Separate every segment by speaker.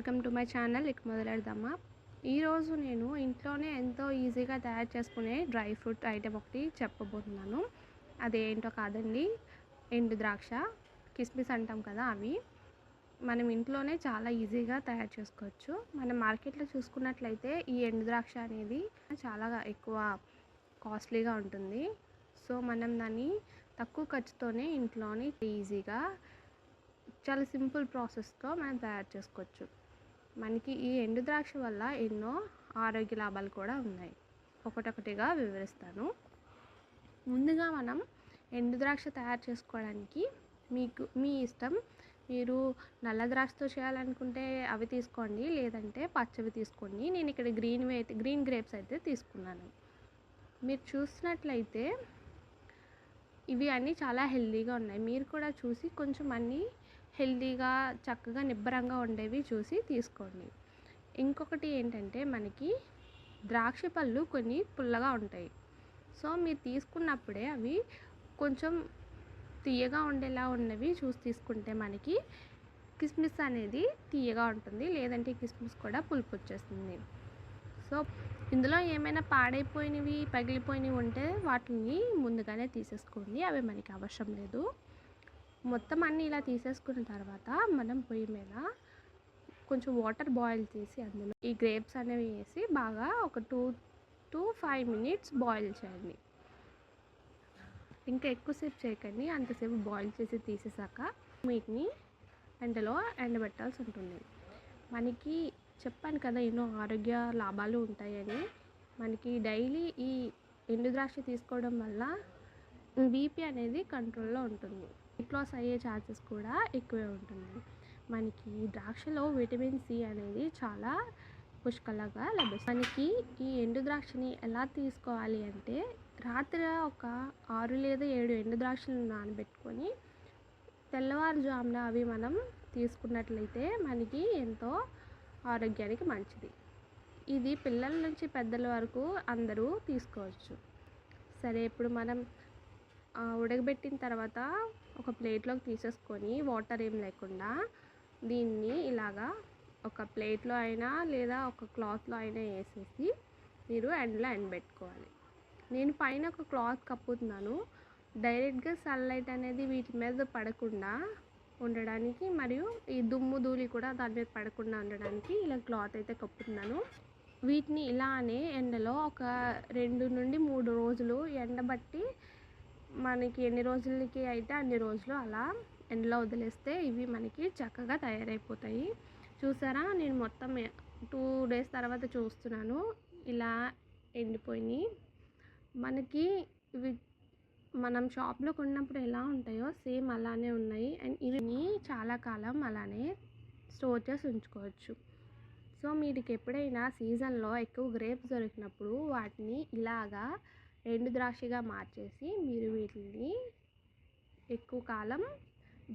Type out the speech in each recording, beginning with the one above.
Speaker 1: Welcome to my channel ఇక మొదలెడదామా? ఈరోజు నేను ఇంట్లోనే ఎంతో ఈజీగా తయారు చేసుకునే డ్రై ఫ్రూట్ ఐటెం ఒకటి చెప్పబోతున్నాను. అదేంటో కాదండి ఎండు ద్రాక్ష కిస్మిస్ అంటాం కదా అవి. మనం ఇంట్లోనే చాలా ఈజీగా తయారు చేసుకోవచ్చు. మనం మార్కెట్లో చూసుకున్నట్లయితే ఈ ఎండు ద్రాక్ష అనేది చాలా ఎక్కువ కాస్ట్లీగా ఉంటుంది. సో మనం దాన్ని తక్కువ ఖర్చుతోనే ఇంట్లోనే ఈజీగా చాలా సింపుల్ ప్రాసెస్తో మనం తయారు చేసుకోవచ్చు. మనకి ఈ ఎండు ద్రాక్ష వల్ల ఎన్నో ఆరోగ్య లాభాలు కూడా ఉన్నాయి. ఒకటొకటిగా వివరిస్తాను. ముందుగా మనం ఎండు ద్రాక్ష తయారు చేసుకోవడానికి మీకు మీ ఇష్టం మీరు నల్ల ద్రాక్షతో చేయాలనుకుంటే అవి తీసుకోండి లేదంటే పచ్చవి తీసుకోండి. నేను ఇక్కడ గ్రీన్ అయితే గ్రీన్ గ్రేప్స్ అయితే తీసుకున్నాను. మీరు చూసినట్లయితే ఇవి అన్నీ చాలా హెల్తీగా ఉన్నాయి. మీరు కూడా చూసి కొంచెం అన్నీ హెల్తీగా చక్కగా నిబ్బరంగా ఉండేవి చూసి తీసుకోండి. ఇంకొకటి ఏంటంటే మనకి ద్రాక్ష పళ్ళు కొన్ని పుల్లగా ఉంటాయి. సో మీరు తీసుకున్నప్పుడే అవి కొంచెం తీయగా ఉండేలా ఉన్నవి చూసి తీసుకుంటే మనకి కిస్మిస్ అనేది తీయగా ఉంటుంది. లేదంటే కిస్మిస్ కూడా పులుపు వచ్చేస్తుంది. సో ఇందులో ఏమైనా పాడైపోయినవి పగిలిపోయినవి ఉంటే వాటిని ముందుగానే తీసేసుకోండి. అవి మనకి అవసరం లేదు. మొత్తం అన్నీ ఇలా తీసేసుకున్న తర్వాత మనం పొయ్యి మీద కొంచెం వాటర్ బాయిల్ చేసి అందులో ఈ గ్రేప్స్ అనేవి వేసి బాగా ఒక two to five minutes boil చేయండి. ఇంకా ఎక్కువసేపు చేయకండి అంతసేపు బాయిల్ చేసి తీసేసాక వీటిని ఎండలో ఎండబెట్టాల్సి ఉంటుంది. మనకి చెప్పాను కదా ఎన్నో ఆరోగ్య లాభాలు ఉంటాయని. మనకి డైలీ ఈ ఎండు ద్రాక్ష తీసుకోవడం వల్ల బీపీ అనేది కంట్రోల్లో ఉంటుంది. వెయిట్ లాస్ అయ్యే ఛాన్సెస్ కూడా ఎక్కువే ఉంటుంది. మనకి ద్రాక్షలో విటమిన్ సి అనేది చాలా పుష్కలంగా లభిస్తుంది. మనకి ఈ ఎండు ద్రాక్షని ఎలా తీసుకోవాలి అంటే రాత్రి ఒక ఆరు లేదా ఏడు ఎండు ద్రాక్షలను నానబెట్టుకొని తెల్లవారుజామున అవి మనం తీసుకున్నట్లయితే మనకి ఎంతో ఆరోగ్యానికి మంచిది. ఇది పిల్లల నుంచి పెద్దల వరకు అందరూ తీసుకోవచ్చు. సరే ఇప్పుడు మనం ఉడకబెట్టిన తర్వాత ఒక ప్లేట్లోకి తీసేసుకొని వాటర్ ఏం లేకుండా దీన్ని ఇలాగా ఒక ప్లేట్లో అయినా లేదా ఒక క్లాత్లో అయినా వేసేసి మీరు ఎండలో ఎండబెట్టుకోవాలి. నేను పైన ఒక క్లాత్ కప్పుతున్నాను. డైరెక్ట్గా సన్లైట్ అనేది వీటి మీద పడకుండా ఉండడానికి మరియు ఈ దుమ్ము ధూళి కూడా దాని మీద పడకుండా ఉండడానికి ఇలా క్లాత్ అయితే కప్పుతున్నాను. వీటిని ఇలానే ఎండలో ఒక రెండు నుండి మూడు రోజులు ఎండబట్టి మనకి ఎన్ని రోజులకి అయితే అన్ని రోజులు అలా ఎండలో వదిలేస్తే ఇవి మనకి చక్కగా తయారైపోతాయి. చూసారా? నేను మొత్తం టూ డేస్ తర్వాత చూస్తున్నాను. ఇలా ఎండిపోయినాయి. మనకి ఇవి మనం షాప్లో కొన్నప్పుడు ఎలా ఉంటాయో సేమ్ అలానే ఉన్నాయి. అండ్ ఇవి చాలా కాలం అలానే స్టోర్ చేసి ఉంచుకోవచ్చు. సో మీకు ఎప్పుడైనా సీజన్లో ఎక్కువ గ్రేప్స్ దొరికినప్పుడు వాటిని ఇలాగా ఎండు ద్రాక్షగా మార్చేసి మీరు వీటిని ఎక్కువ కాలం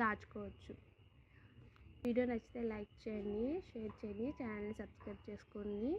Speaker 1: దాచుకోవచ్చు. వీడియో నచ్చితే లైక్ చేయండి షేర్ చేయండి ఛానల్ని సబ్స్క్రైబ్ చేసుకోండి.